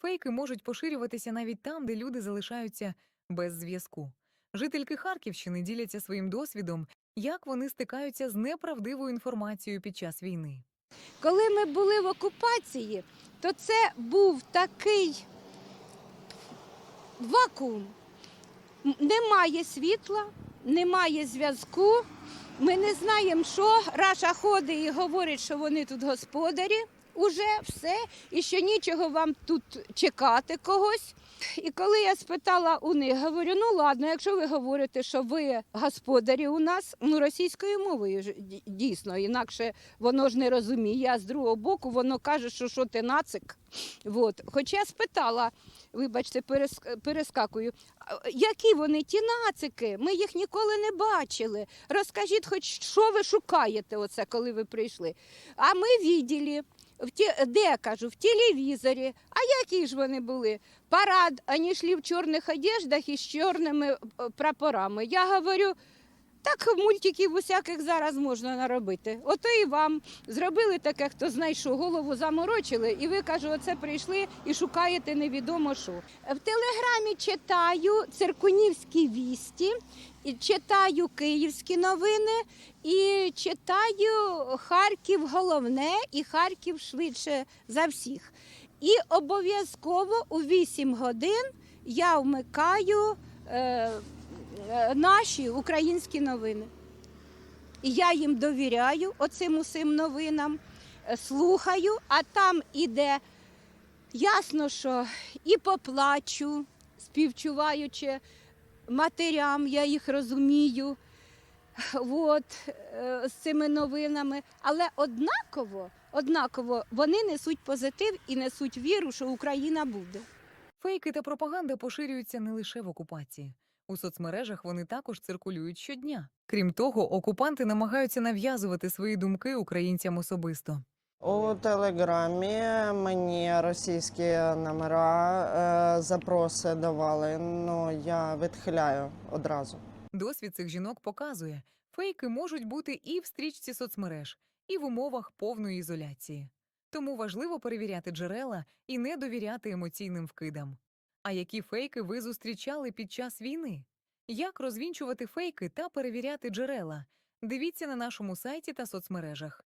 Фейки можуть поширюватися навіть там, де люди залишаються без зв'язку. Жительки Харківщини діляться своїм досвідом, як вони стикаються з неправдивою інформацією під час війни. Коли ми були в окупації, то це був такий вакуум. Немає світла, немає зв'язку. Ми не знаємо, що Раша ходить і говорить, що вони тут господарі. Уже все, і що нічого вам тут чекати когось. І коли я спитала у них, говорю: ну ладно, якщо ви говорите, що ви господарі у нас, ну російською мовою ж дійсно, інакше воно ж не розуміє. А з другого боку, воно каже, що що ти нацик. От. Хоча спитала, вибачте, перескакую, які вони ті нацики? Ми їх ніколи не бачили. Розкажіть, хоч що ви шукаєте, оце, коли ви прийшли. А ми відділі. В ті, де кажу, в телевізорі. А які ж вони були? Парад, вони йшли в чорних одеждах і з чорними е, прапорами. Я говорю, так мультиків усяких зараз можна наробити. Ото і вам зробили таке, хто знайшов, голову заморочили, і ви кажу, оце прийшли і шукаєте невідомо що. В телеграмі читаю циркунівські вісті, читаю київські новини, і читаю Харків головне і Харків швидше за всіх. І обов'язково у 8 годин я вмикаю е, наші українські новини. І я їм довіряю оцим усім новинам, е, слухаю, а там іде ясно, що і поплачу, співчуваючи матерям, я їх розумію. От, е, з цими новинами, але однаково, однаково вони несуть позитив і несуть віру, що Україна буде. Фейки та пропаганда поширюються не лише в окупації. У соцмережах вони також циркулюють щодня. Крім того, окупанти намагаються нав'язувати свої думки українцям особисто. У телеграмі мені російські номера е, запроси давали. Ну я відхиляю одразу. Досвід цих жінок показує, фейки можуть бути і в стрічці соцмереж, і в умовах повної ізоляції. Тому важливо перевіряти джерела і не довіряти емоційним вкидам. А які фейки ви зустрічали під час війни? Як розвінчувати фейки та перевіряти джерела? Дивіться на нашому сайті та соцмережах.